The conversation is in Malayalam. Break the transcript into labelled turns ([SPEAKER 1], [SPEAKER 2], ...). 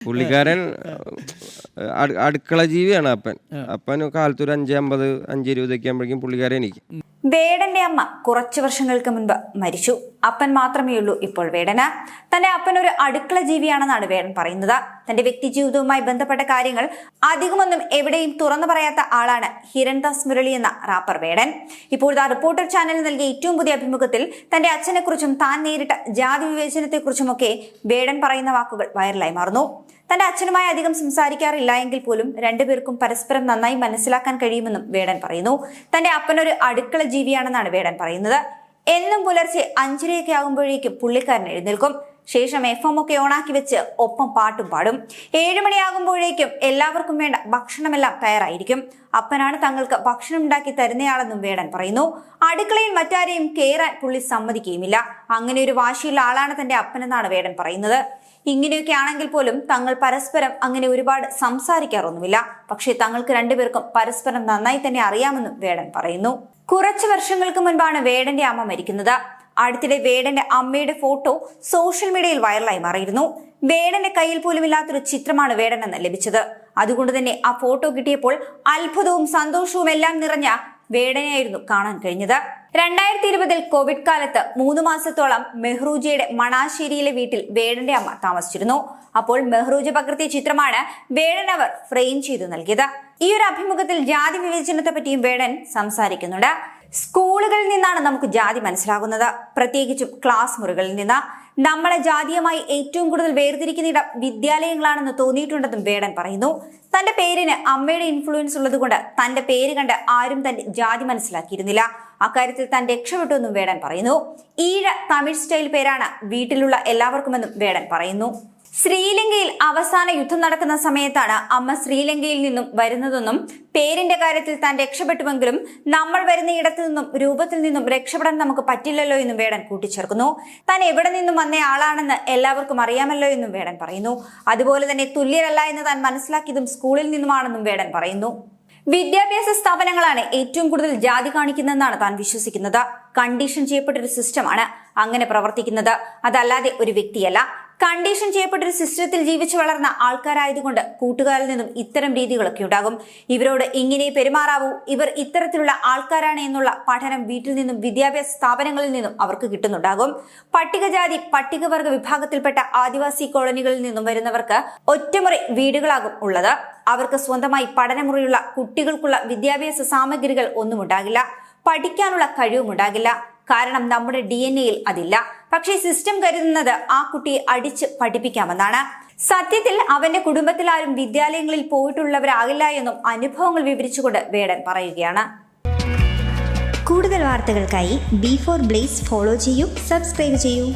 [SPEAKER 1] പുള്ളിക്കാരൻ അടുക്കള ജീവിയാണ് അപ്പൻ. അപ്പൻ കാലത്തൊരു അഞ്ചേ അമ്പത് അഞ്ച് ഇരുപതൊക്കെ ആകുമ്പോഴേക്കും പുള്ളിക്കാരൻ എനിക്ക്
[SPEAKER 2] വേടന്റെ അമ്മ കുറച്ചു വർഷങ്ങൾക്ക് മുൻപ് മരിച്ചു. അപ്പൻ മാത്രമേ ഉള്ളൂ ഇപ്പോൾ വേടന്. തന്റെ അപ്പൻ ഒരു അടുക്കള ജീവിയാണെന്നാണ് വേടൻ പറയുന്നത്. തന്റെ വ്യക്തി ജീവിതവുമായി ബന്ധപ്പെട്ട കാര്യങ്ങൾ അധികമൊന്നും എവിടെയും തുറന്നു പറയാത്ത ആളാണ് ഹിരൺദാസ് മുരളി എന്ന റാപ്പർ വേടൻ. ഇപ്പോൾ ഇപ്പോഴത്തെ റിപ്പോർട്ടർ ചാനലിൽ നൽകിയ ഏറ്റവും പുതിയ അഭിമുഖത്തിൽ തന്റെ അച്ഛനെക്കുറിച്ചും താൻ നേരിട്ട ജാതി വിവേചനത്തെക്കുറിച്ചുമൊക്കെ വേടൻ പറയുന്ന വാക്കുകൾ വൈറലായി മാറുന്നു. തന്റെ അച്ഛനുമായി അധികം സംസാരിക്കാറില്ല എങ്കിൽ പോലും രണ്ടുപേർക്കും പരസ്പരം നന്നായി മനസ്സിലാക്കാൻ കഴിയുമെന്നും വേടൻ പറയുന്നു. തന്റെ അപ്പനൊരു അടുക്കള ജീവിയാണെന്നാണ് വേടൻ പറയുന്നത്. എന്നും പുലർച്ചെ അഞ്ചരയൊക്കെ ആകുമ്പോഴേക്കും പുള്ളിക്കാരൻ എഴുന്നേൽക്കും. ശേഷം എഫ് എം ഒക്കെ ഓണാക്കി വെച്ച് ഒപ്പം പാട്ടും പാടും. ഏഴുമണിയാകുമ്പോഴേക്കും എല്ലാവർക്കും വേണ്ട ഭക്ഷണമെല്ലാം തയ്യാറായിരിക്കും. അപ്പനാണ് തങ്ങൾക്ക് ഭക്ഷണം ഉണ്ടാക്കി തരുന്നയാളെന്നും വേടൻ പറയുന്നു. അടുക്കളയിൽ മറ്റാരെയും കയറാൻ പുള്ളി സമ്മതിക്കുകയുമില്ല. അങ്ങനെ ഒരു വാശിയുള്ള ആളാണ് തന്റെ അപ്പനെന്നാണ് വേടൻ പറയുന്നത്. ഇങ്ങനെയൊക്കെ ആണെങ്കിൽ പോലും തങ്ങൾ പരസ്പരം അങ്ങനെ ഒരുപാട് സംസാരിക്കാറൊന്നുമില്ല. പക്ഷേ തങ്ങൾക്ക് രണ്ടുപേർക്കും പരസ്പരം നന്നായി തന്നെ അറിയാമെന്നും വേടൻ പറയുന്നു. കുറച്ചു വർഷങ്ങൾക്ക് മുൻപാണ് വേടന്റെ അമ്മ മരിക്കുന്നത്. അടുത്തിടെ വേടന്റെ അമ്മയുടെ ഫോട്ടോ സോഷ്യൽ മീഡിയയിൽ വൈറലായി മാറിയിരുന്നു. വേടന്റെ കയ്യിൽ പോലും ഇല്ലാത്തൊരു ചിത്രമാണ് വേടൻ എന്ന് ലഭിച്ചത്. അതുകൊണ്ട് തന്നെ ആ ഫോട്ടോ കിട്ടിയപ്പോൾ അത്ഭുതവും സന്തോഷവും എല്ലാം നിറഞ്ഞ വേടനെയായിരുന്നു കാണാൻ കഴിഞ്ഞത്. രണ്ടായിരത്തി ഇരുപതിൽ കോവിഡ് കാലത്ത് മൂന്ന് മാസത്തോളം മെഹ്റൂജയുടെ മണാശ്ശേരിയിലെ വീട്ടിൽ വേടന്റെ അമ്മ താമസിച്ചിരുന്നു. അപ്പോൾ മെഹ്റൂജ പകർത്തിയ ചിത്രമാണ് വേടൻ അവർ ഫ്രെയിം ചെയ്തു നൽകിയത്. ഈ ഒരു അഭിമുഖത്തിൽ ജാതി വിവേചനത്തെ പറ്റിയും വേടൻ സംസാരിക്കുന്നുണ്ട്. സ്കൂളുകളിൽ നിന്നാണ് നമുക്ക് ജാതി മനസ്സിലാകുന്നത്. പ്രത്യേകിച്ചും ക്ലാസ് മുറികളിൽ നിന്ന്. നമ്മളെ ജാതീയമായി ഏറ്റവും കൂടുതൽ വേർതിരിക്കുന്ന ഇടം വിദ്യാലയങ്ങളാണെന്ന് തോന്നിയിട്ടുണ്ടെന്നും വേടൻ പറയുന്നു. തന്റെ പേരിന് അമ്മയുടെ ഇൻഫ്ലുവൻസ് ഉള്ളതുകൊണ്ട് തന്റെ പേര് കണ്ട് ആരും തന്റെ ജാതി മനസ്സിലാക്കിയിരുന്നില്ല. അക്കാര്യത്തിൽ താൻ രക്ഷപ്പെട്ടുവെന്നും വേടൻ പറയുന്നു. ഈഴ തമിഴ് സ്റ്റൈൽ പേരാണ് വീട്ടിലുള്ള എല്ലാവർക്കുമെന്നും വേടൻ പറയുന്നു. ശ്രീലങ്കയിൽ അവസാന യുദ്ധം നടക്കുന്ന സമയത്താണ് അമ്മ ശ്രീലങ്കയിൽ നിന്നും വരുന്നതെന്നും പേരിന്റെ കാര്യത്തിൽ താൻ രക്ഷപ്പെട്ടുവെങ്കിലും നമ്മൾ വരുന്ന ഇടത്തു നിന്നും രൂപത്തിൽ നിന്നും രക്ഷപ്പെടാൻ നമുക്ക് പറ്റില്ലല്ലോ എന്നും വേടൻ കൂട്ടിച്ചേർക്കുന്നു. താൻ എവിടെ നിന്നും വന്ന ആളാണെന്ന് എല്ലാവർക്കും അറിയാമല്ലോ എന്നും വേടൻ പറയുന്നു. അതുപോലെ തന്നെ തുല്യരല്ല എന്ന് താൻ മനസ്സിലാക്കിയതും സ്കൂളിൽ നിന്നുമാണെന്നും വേടൻ പറയുന്നു. വിദ്യാഭ്യാസ സ്ഥാപനങ്ങളാണ് ഏറ്റവും കൂടുതൽ ജാതി കാണിക്കുന്നതെന്നാണ് താൻ വിശ്വസിക്കുന്നത്. കണ്ടീഷൻ ചെയ്യപ്പെട്ട ഒരു സിസ്റ്റമാണ് അങ്ങനെ പ്രവർത്തിക്കുന്നത്. അതല്ലാതെ ഒരു വ്യക്തിയല്ല. കണ്ടീഷൻ ചെയ്യപ്പെട്ടൊരു സിസ്റ്റത്തിൽ ജീവിച്ചു വളർന്ന ആൾക്കാരായതുകൊണ്ട് കൂട്ടുകാരിൽ നിന്നും ഇത്തരം രീതികളൊക്കെ ഉണ്ടാകും. ഇവരോട് ഇങ്ങനെ പെരുമാറാവൂ? ഇവർ ഇത്തരത്തിലുള്ള ആൾക്കാരാണ് എന്നുള്ള പഠനം വീട്ടിൽ നിന്നും വിദ്യാഭ്യാസ സ്ഥാപനങ്ങളിൽ നിന്നും അവർക്ക് കിട്ടുന്നുണ്ടാകും. പട്ടികജാതി പട്ടികവർഗ വിഭാഗത്തിൽപ്പെട്ട ആദിവാസി കോളനികളിൽ നിന്നും വരുന്നവർക്ക് ഒറ്റമുറി വീടുകളാകും ഉള്ളത്. അവർക്ക് സ്വന്തമായി പഠനമുറിയുള്ള കുട്ടികൾക്കുള്ള വിദ്യാഭ്യാസ സാമഗ്രികൾ ഒന്നും ഉണ്ടാകില്ല. പഠിക്കാനുള്ള കഴിവുമുണ്ടാകില്ല കാരണം നമ്മുടെ ഡി അതില്ല. പക്ഷേ സിസ്റ്റം കരുതുന്നത് ആ കുട്ടിയെ അടിച്ച് പഠിപ്പിക്കാമെന്നാണ്. സത്യത്തിൽ അവന്റെ കുടുംബത്തിൽ ആരും വിദ്യാലയങ്ങളിൽ പോയിട്ടുള്ളവരാകില്ല എന്നും അനുഭവങ്ങൾ വിവരിച്ചുകൊണ്ട് വേടൻ പറയുകയാണ്.
[SPEAKER 3] കൂടുതൽ വാർത്തകൾക്കായി ബി ഫോർ ബ്ലേസ് ഫോളോ ചെയ്യൂ സബ്സ്ക്രൈബ് ചെയ്യൂ.